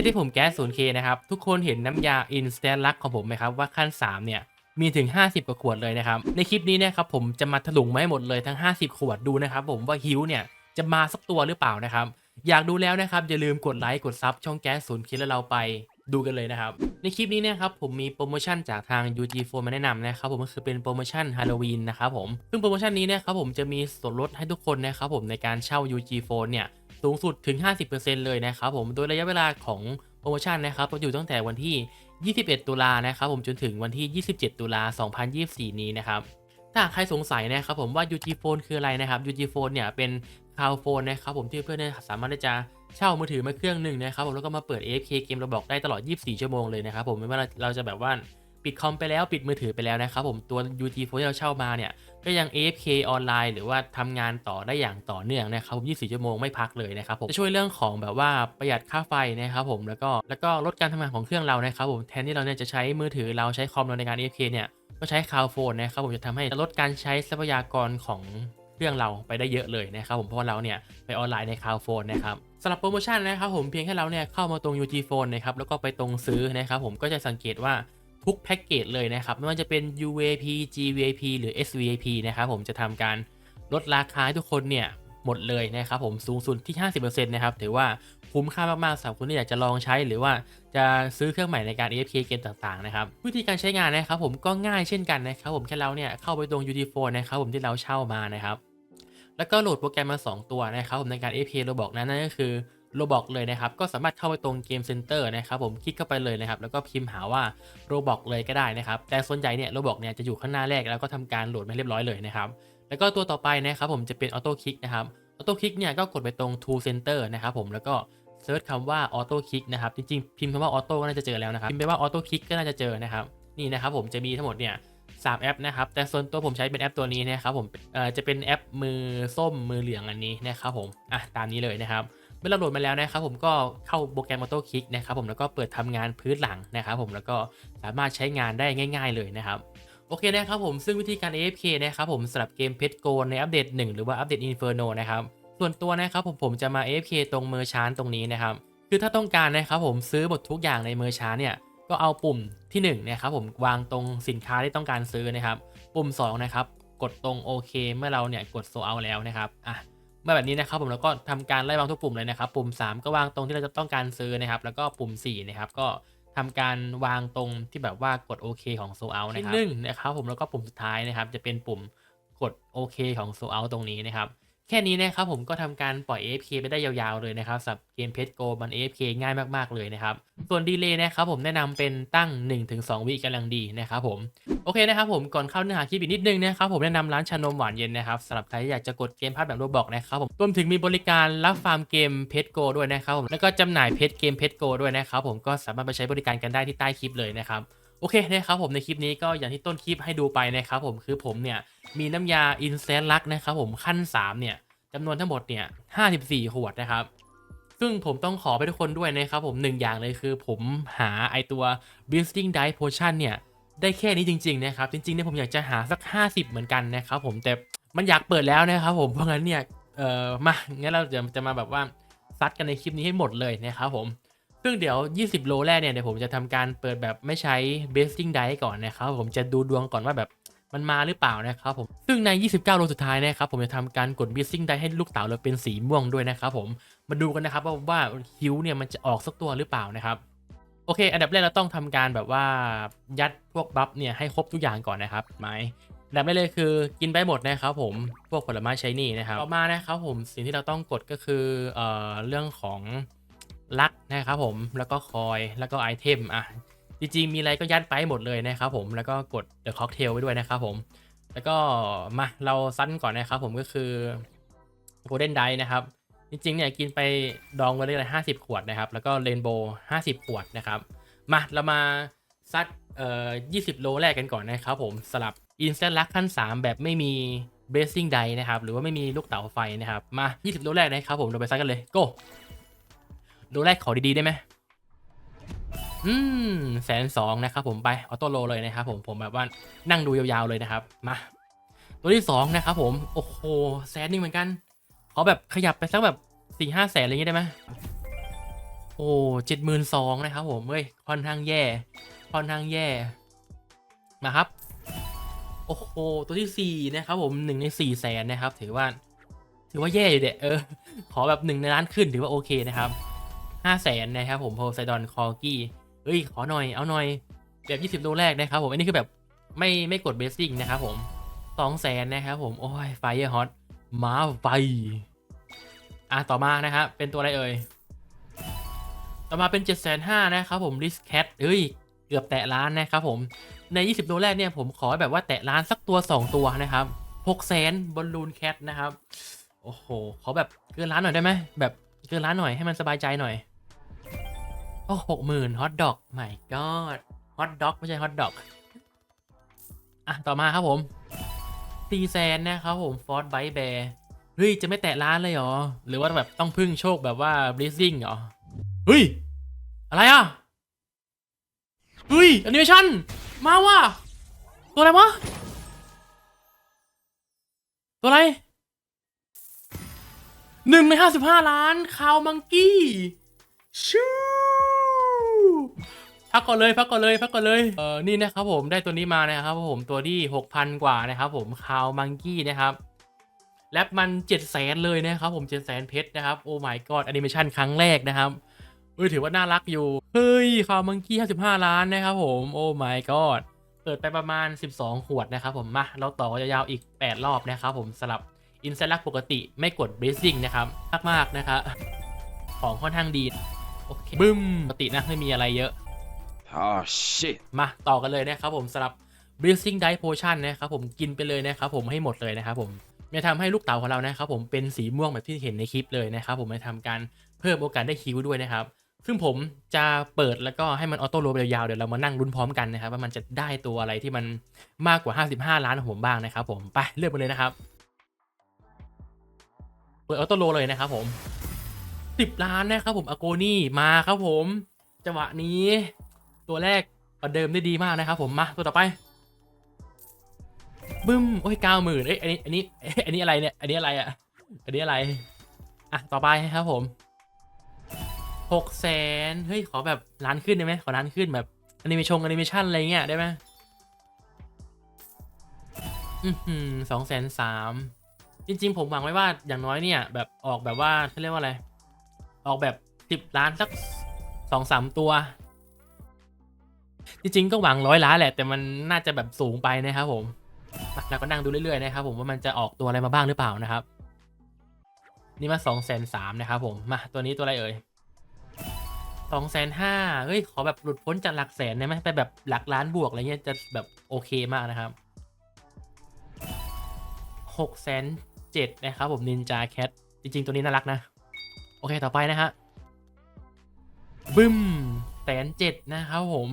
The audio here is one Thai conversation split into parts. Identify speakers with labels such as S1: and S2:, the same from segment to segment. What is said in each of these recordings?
S1: ทที่ผมแก๊ส 0K นะครับ ทุกคนเห็นน้ำยา Instant Luck ของผมไหมครับ ว่าขั้น 3 เนี่ย มีถึง 50 กว่าขวดเลยนะครับ ในคลิปนี้เนะครับผมจะมาถลุงมาให้หมดเลยทั้ง 50 ขวดดูนะครับผมว่าฮิวเนี่ย จะมาสักตัวหรือเปล่านะครับ อยากดูแล้วนะครับ อย่าลืมกดไลค์กดซับช่องแก๊ส 0K แล้วเราไปดูกันเลยนะครับ ในคลิปนี้เนะครับผมมีโปรโมชั่นจากทาง UG4 มาแนะนำนะครับผมก็คือเป็นโปรโมชั่นฮาโลวีนนะครับผมซึ่งโปรโมชั่นนี้เนะครับผมจะมีส่วนลดให้ทุกคนนะครับผมในการเช่า UG4 เนี่ย สูงสุดถึง 50%เลยนะครับผมโดยระยะเวลาของโปรโมชั่นนะครับก็อยู่ตั้งแต่วันที่ 21 ตุลานะครับผมจนถึงวันที่ 27 ตุลา 2024 นี้นะครับถ้าใครสงสัยนะครับผมว่า UG Phone คืออะไรนะครับ UG Phone เนี่ยเป็นคาวโฟนนะครับผมที่เพื่อนๆสามารถที่จะเช่ามือถือมาเครื่องหนึ่งนะครับผมแล้วก็มาเปิด AFK เกมเราบอกได้ตลอด 24 ชั่วโมงเลยนะครับผมไม่ว่าเราจะแบบว่าปิดคอมไปแล้วปิดมือถือไปแล้วนะครับผมตัว UG Phone ที่เราเช่ามาเนี่ย ก็ยัง AFK ออนไลน์หรือว่าทำงานต่อได้อย่างต่อเนื่องนะครับผม24 ชั่วโมงไม่พักเลยนะครับผมจะช่วยเรื่องของแบบว่าประหยัดค่าไฟนะครับผมแล้วก็แล้วก็ลดการทำงานของเครื่องเรานะครับผมแทนที่เราเนี่ยจะใช้มือถือเราใช้คอมเราในการ AFK เนี่ยก็ใช้คาวโฟนนะครับผมจะทำให้ลดการใช้ทรัพยากรของเครื่องเราไปได้เยอะเลยนะครับผมเพราะเราเนี่ยไปออนไลน์ในคาวโฟนนะครับสำหรับโปรโมชั่นนะครับผมเพียงแค่เราเนี่ยเข้ามาตรง UG Phone นะครับแล้วก็ไปตรงซื้อนะครับผมก็จะสังเกตว่า ทุกแพ็กเกจเลยนะครับ ไม่ว่าจะเป็น UVP GVP หรือ SVP นะครับผมจะทำการลดราคาให้ทุกคนเนี่ยหมดเลยนะครับผมสูงสุดที่ 50%นะครับถือว่าคุ้มค่ามากๆสำหรับคนที่อยากจะลองใช้หรือว่าจะซื้อเครื่องใหม่ในการ AFK เกมต่างๆนะครับวิธีการใช้งานนะครับผมก็ง่ายเช่นกันนะครับผมแค่เราเนี่ยเข้าไปตรง UT Phone นะครับผมที่เราเช่ามานะครับแล้วก็โหลดโปรแกรมมา 2 ตัวนะครับผมในการ AFK โรบอกนั้นนั่นก็คือ โรบอกเลยนะครับ ก็สามารถเข้าไปตรงเกมเซ็นเตอร์นะครับผมคลิกเข้าไปเลยนะครับ แล้วก็พิมพ์หาว่าโรบอกเลยก็ได้นะครับ แต่ส่วนใหญ่เนี่ยโรบอกเนี่ยจะอยู่ข้างหน้าแรกแล้วก็ทำการโหลดมาเรียบร้อยเลยนะครับ แล้วก็ตัวต่อไปนะครับผมจะเป็นออโต้คลิกนะครับออโต้คลิกเนี่ยก็กดไปตรง Tool Center นะครับผมแล้วก็เซิร์ชคำว่าออโต้คลิกนะครับจริงๆ พิมพ์คำว่าออโต้ก็น่าจะเจอแล้วนะครับพิมพ์ไปว่าออโต้คลิกก็น่าจะเจอนะครับนี่นะครับผมจะมีทั้งหมดเนี่ยสามแอปนะครับแต่ส่วนตัวผมใช้เป็นแอปตัวนี้นะครับผมเอ่อจะเป็นแอปมือส้มมือเหลืองอันนี้นะครับผมอะตามนี้เลยนะครับ มื่อเราโหลดมาแล้วนะครับผมก็เข้าโปรแกรมออโต้คลิกนะครับผมแล้วก็เปิดทำงานพื้นหลังนะครับผมแล้วก็สามารถใช้งานได้ง่าย ๆ เลยนะครับโอเคนะครับผมซึ่งวิธีการ AFK นะครับผมสำหรับเกมเพชรโกในอัปเดต 1 หรือว่าอัปเดต Inferno นะครับส่วนตัวนะครับผมผมจะมา AFK ตรงเมอร์ชานตรงนี้นะครับคือถ้าต้องการนะครับผมซื้อหมดทุกอย่างในเมอร์ชานเนี่ยก็เอาปุ่มที่1นะครับผมวางตรงสินค้าที่ต้องการซื้อนะครับ ปุ่ม2นะครับกดตรงโอเคเมื่อเราเนี่ยกดโซเอาแล้วนะครับอะ เมื่อแบบนี้นะครับผมแล้วก็ทำการไล่วางทุกปุ่มเลยนะครับ ปุ่ม 3 ก็วางตรงที่เราจะต้องการซื้อนะครับ แล้วก็ปุ่ม4นะครับก็ทำการวางตรงที่แบบว่ากดโอเคของโซเอานะครับที่หนึ่งนะครับผมแล้วก็ปุ่มสุดท้ายนะครับ จะเป็นปุ่มกดโอเคของโซเอาตรงนี้นะครับ แค่นี้นะครับผมก็ทำการปล่อย AFK ไปได้ยาวๆเลยนะครับสำหรับเกมเพชรโกมัน AFK ง่ายมากๆเลยนะครับ ส่วนดีเลย์นะครับผมแนะนำเป็นตั้ง 1-2 วิกำลังดีนะครับผมโอเคนะครับผมก่อนเข้าเนื้อหาคลิปอีกนิดนึงนะครับผมแนะนำร้านชานมหวานเย็นนะครับสำหรับใครที่อยากจะกดเกมพาร์ทแบบโรบอกนะครับผมรวมถึงมีบริการรับฟาร์มเกมเพชรโกด้วยนะครับผมแล้วก็จำหน่ายเพชรเกมเพชรโกด้วยนะครับผมก็สามารถไปใช้บริการกันได้ที่ใต้คลิปเลยนะครับ โอเคนะครับผมในคลิปนี้ก็อย่างที่ต้นคลิปให้ดูไปนะครับผมคือผมเนี่ยมีน้ำยาอินเซนลักนะครับผมขั้น 3 เนี่ยจำนวนทั้งหมดเนี่ย54ขวดนะครับ ซึ่งผมต้องขอไปทุกคนด้วยนะครับผมหนึ่งอย่างเลยคือผมหาไอตัว Building Die Potion เนี่ยได้แค่นี้จริง ๆ นะครับ จริงๆเนี่ยผมอยากจะหาสัก 50 เหมือนกันนะครับผมแต่มันอยากเปิดแล้วนะครับผมเพราะงั้นเนี่ยเออมางั้นเราจะจะมาแบบว่าซัดกันในคลิปนี้ให้หมดเลยนะครับผม ซึ่งเดี๋ยว 20 โลแรกเนี่ยเดี๋ยวผมจะทำการเปิดแบบไม่ใช้ b a s t i n g Die ก่อนนะครับผมจะดูดวงก่อนว่าแบบมันมาหรือเปล่านะครับผม ซึ่งใน 29 โลสุดท้ายนะครับผมจะทำการกด b a s t i n g Die ให้ลูกเต๋าเราเป็นสีม่วงด้วยนะครับผมมาดูกันนะครับว่าว่าฮิวเนี่ยมันจะออกสักตัวหรือเปล่านะครับโอเค อันดับแรกเราต้องทำการแบบว่ายัดพวกบัฟเนี่ยให้ครบทุกอย่างก่อนนะครับไหมอันดับแรกเลยคือกินไปหมดนะครับผมพวกผลไม้ใช้นี่นะครับต่อมานะครับผมสิ่งที่เราต้องกดก็คือเอ่อเรื่องของ ลักนะครับผมแล้วก็คอยแล้วก็ไอเทมอะจริงๆมีอะไรก็ยัดไปหมดเลยนะครับผมแล้วก็กด The Cocktail ไว้ด้วยนะครับผม แล้วก็มาเราสั้นก่อนนะครับผมก็คือ Golden d i นะครับ จริงๆเนี่ยกินไปดองไว้เลยห้าสิบขวดนะครับ แล้วก็เรนโบว์ห้าสิบขวดนะครับ มาเรามาซัดเอ่อยี่สิบโลแรกกันก่อนนะครับผมสลับอินสแตนลักขั้น 3 แบบไม่มีเบสซิ่งไดนะครับ หรือว่าไม่มีลูกเต๋าไฟนะครับ มา 20 โลแรกนะครับผมเราไปซัดกันเลยโกโลแรกขอดีๆได้ไหมอืมแสนสองนะครับผมไปออโต้โลเลยนะครับผมผมแบบว่านั่งดูยาวๆเลยนะครับมาตัวที่2นะครับผมโอ้โหแสนนึงเหมือนกันขอแบบขยับไปสักแบบสี่ห้าแสนอะไรอย่างงี้ได้ไหมโอ้เจ็ดหมื่นสองนะครับผมเฮ้ยค่อนข้างแย่ค่อนข้างแย่มาครับโอ้โหตัวที่สี่นะครับผมหนึ่งในสี่แสนนะครับ ถือว่า ถือว่าแย่อยู่เด็เออ ขอแบบหนึ่งในล้านขึ้นถือว่าโอเคนะครับ ห้าแสนนะครับผมโพไซดอนคอกี้เฮ้ย ขอหน่อย เอาหน่อย แบบยี่สิบโลแรกนะครับผม อันนี้คือแบบไม่ไม่กดเบสซิ่งนะครับผมสองแสนนะครับผม โอ้ยไฟฮอตมาไฟ อะ ต่อมานะครับ เป็นตัวอะไรเอ่ย ต่อมาเป็น7จ็ดแสนห้านะครับผม r i s c a t เอ้ย เกือบแตะล้านนะครับผม ใน 20ตัวแรกเนี่ยผมขอแบบว่าแตะล้านสักตัว 2 ตัวนะครับ6แสนบอลลูนแคทนะครับ โอ้โห ขอแบบเกินล้านหน่อยได้ไหมแบบเกินล้านหน่อยให้มันสบายใจหน่อย โอ้หกหมื่นฮอตดอกไม่ก็ฮอตด็อกไม่ใช่ฮอตดอกอะ ต่อมาครับผมตีแซนนะครับผมฟอร์ดไบแบร์เฮ้ย จะไม่แตะล้านเลยเหรอ หรือว่าแบบต้องพึ่งโชคแบบว่าบลิซซิ่งเหรอ เฮ้ย อะไรอะ เฮ้ยแอนิเมชันมาว่ะ ตัวอะไรวะ ตัวอะไรหนึ่งในห้าสิบห้าล้านคาวมังกี้ชู พักก่อนเลยพักก่อนเลยพักก่อนเลยเออนี่นะครับผมได้ตัวนี้มานะครับผมตัวที่หกพันกว่านะครับผมคาวมังกี้นะครับแลปมันเจ็ดแสนเลยนะครับผมเจ็ดแสนเพชรนะครับโอ้ my god แอนิเมชันครั้งแรกนะครับเออถือว่าน่ารักอยู่เฮ้ยคาวมังกี้55 ล้านนะครับผมโอ้ my god เปิดไปประมาณ 12 ขวดนะครับผมมาเราต่อยาวๆอีก 8 รอบนะครับผมสลับอินเซลักปกติไม่กดเบรซิ่งนะครับมากๆนะครับของค่อนข้างดีโอเคบึ้มปกตินะไม่มีอะไรเยอะ
S2: Oh shit.
S1: มาต่อกันเลยนะครับผมสำหรับ b r e a t i n g Dive Potion นะครับผมกินไปเลยนะครับผมให้หมดเลยนะครับผมจะทำให้ลูกเต๋าของเรานะครับผมเป็นสีม่วงแบบที่เห็นในคลิปเลยนะครับผมจะทำการเพิ่มโอกาสได้คิวด้วยนะครับซึ่งผมจะเปิดแล้วก็ให้มันออโต้โรไปยาวๆเดี๋ยวเรามานั่งลุ้นพร้อมกันนะครับว่ามันจะได้ตัวอะไรที่มันมากกว่า 55 ล้านของผมบ้างนะครับผมไปเลือกไปเลยนะครับ เปิดออโต้โรเลยนะครับผม 10 ล้านนะครับผมอโกนี่มาครับผมจังหวะนี้ ตัวแรกประเดิมได้ดีมากนะครับผมมาตัวต่อไปบึ้มโอ้ยเก้าหมื่นเอ้ยอันนี้อันนี้อันนี้อะไรเนี่ยอันนี้อะไรอะอันนี้อะไรอะต่อไปครับผมหกแสนเฮ้ยขอแบบล้านขึ้นได้ไหมขอล้านขึ้นแบบอนิเมชันแอนิเมชันอะไรเงี้ยได้ไหมอือหือสองแสนสามจริง ๆ ผมหวังไว้ว่าอย่างน้อยเนี่ย แบบออกแบบว่าเขาเรียกว่าอะไร ออกแบบสิบล้านสักสองสามตัว จริงๆก็หวังร้อยล้านแหละแต่มันน่าจะแบบสูงไปนะครับผมเราก็นั่งดูเรื่อยๆนะครับผมว่ามันจะออกตัวอะไรมาบ้างหรือเปล่านะครับ นี่มาสองแสนสามนะครับผมมาตัวนี้ตัวอะไรเอ่ยสองแสนห้าเฮ้ย ขอแบบหลุดพ้นจากหลักแสนได้ไหมไปแบบหลักล้านบวกอะไรเงี้ยจะแบบโอเคมากนะครับหกแสนเจ็ดนะครับผมนินจาแคทจริง ๆ ตัวนี้น่ารักนะ โอเคต่อไปนะฮะบึ้มแสนเจ็ดนะครับผม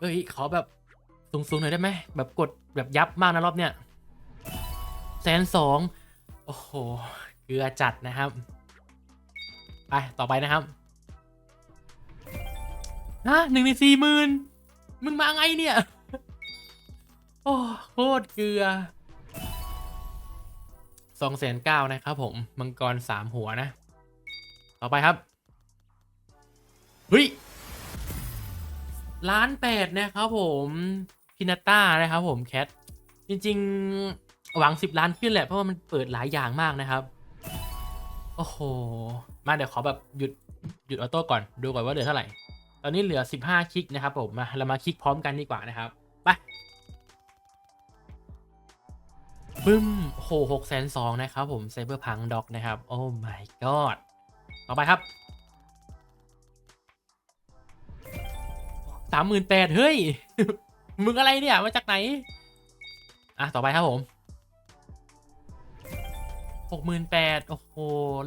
S1: เอ้ยขอแบบสูงๆหน่อยได้ไหมแบบกดแบบยับมากนะรอบเนี้ยแสนสองโอ้โหเกลือจัดนะครับไปต่อไปนะครับฮะหนึ่งในสี่หมื่นมึงมาไงเนี่ย โอ้โคตรเกลือสองแสนเก้านะครับผม มังกรสามหัวนะ ต่อไปครับ เฮ้ย ล้านแปดนะครับผมพินาต้านะครับผมแคทจริงๆ หวัง 10 ล้านขึ้นแหละ เพราะว่ามันเปิดหลายอย่างมากนะครับ โอ้โห มาเดี๋ยวขอแบบหยุดหยุดออโต้ก่อนดูก่อนว่าเหลือเท่าไหร่ ตอนนี้เหลือ 15 คลิกนะครับผมมาเรามาคลิกพร้อมกันดีกว่านะครับไปบึ้มโอ้หหกแสนสองนะครับผมไซเบอร์พังด็อกนะครับ โอ้ my god ต่อไปครับ สามหมื่นแปดเฮ้ย มึงอะไรเนี่ย มาจากไหน อะ ต่อไปครับผมหกหมื่นแปดโอ้โห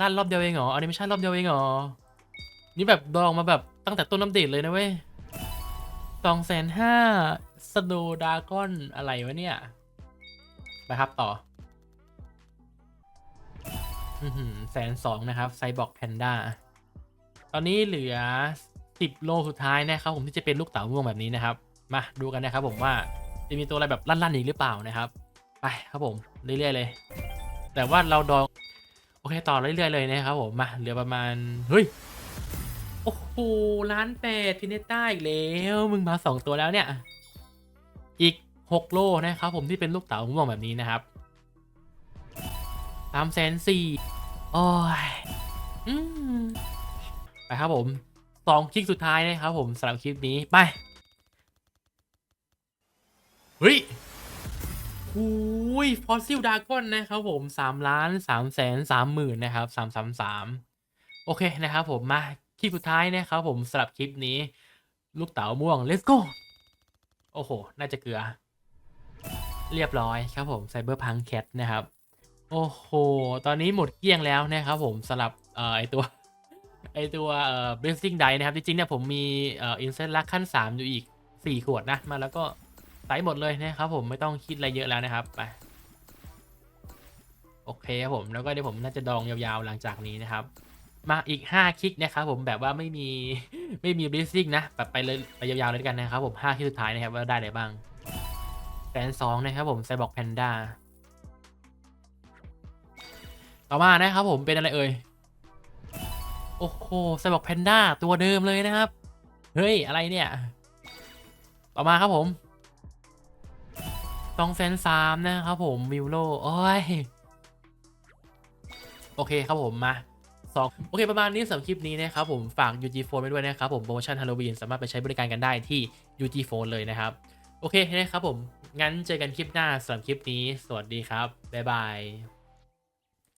S1: ลั่นรอบเดียวเองเหรออนิเมชันรอบเดียวเองเหรอ นี่แบบดองมาแบบตั้งแต่ต้นน้ำเดทเลยนะเว้ยสองแสนห้าสโนดากอนอะไรวะเนี่ย ไปครับต่อแสนสองนะครับไซบอกแพนด้า ตอนนี้เหลือ 10 โลสุดท้ายนะครับผมที่จะเป็นลูกเต๋าม่วงแบบนี้นะครับ มาดูกันนะครับผมว่าจะมีตัวอะไรแบบลั่นๆอีกหรือเปล่านะครับ ไปครับผมเรื่อยๆเลย แต่ว่าเราดองโอเคต่อเรื่อยๆเลยนะครับผมมาเหลือประมาณเฮ้ยโอ้โหล้านแปดพินเนต้าอีกแล้วมึงมาสองตัวแล้วเนี่ย อีกหกโลนะครับผมที่เป็นลูกเต๋ามมองแบบนี้นะครับสามแสนสี่โอ้ยอืมไปครับผม สองคลิกสุดท้ายนะครับผมสำหรับคลิปนี้ไปเฮ้ยหูยฟอสซิลดากอนนะครับผมสามล้านสามแสนสามหมื่นนะครับสามสามสามโอเคนะครับผมมาคลิปสุดท้ายนะครับผมสำหรับคลิปนี้ ลูกเต๋าม่วง let's go โอ้โห น่าจะเกลือ เรียบร้อยครับผมไซเบอร์พังแคทนะครับ โอ้โห ตอนนี้หมดเกลี้ยงแล้วนะครับผมสำหรับไอตัว อตัวเอ่อ blessing die นะครับ จริงๆเนี่ยผมมีเอ่อ insert ลักขั้น 3 อยู่อีก 4 ขวดนะ มาแล้วก็ใส่หมดเลยนะครับผมไม่ต้องคิดอะไรเยอะแล้วนะครับไปโอเคครับผมแล้วก็เดี๋ยวผมน่าจะดองยาวๆหลังจากนี้นะครับ มาอีก 5 คลิกนะครับผมแบบว่าไม่มีไม่มี blessing นะแบบไปเลยไปยาวๆเลยกันนะครับผม5คลิกสุดท้ายนะครับว่าได้อะไรบ้างแสนสองนะครับผมไซบอกแพนด้าต่อมานะครับผมเป็นอะไรเอ่ย โอ้โหไซบอกแพนด้าตัวเดิมเลยนะครับ เฮ้ย อะไรเนี่ย ต่อมาครับผมสองแสนสามนะครับผมวิวโลโอ้ย โอเคครับผมมาสองโอเค ประมาณนี้สำหรับคลิปนี้นะครับผม ฝาก UG Phone ไว้ด้วยนะครับผม โปรโมชั่นฮาโลวีนสามารถไปใช้บริการกันได้ที่ UG Phone เลยนะครับ โอเคนะครับผม งั้นเจอกันคลิปหน้าสำหรับคลิปนี้ สวัสดีครับ บ๊ายบาย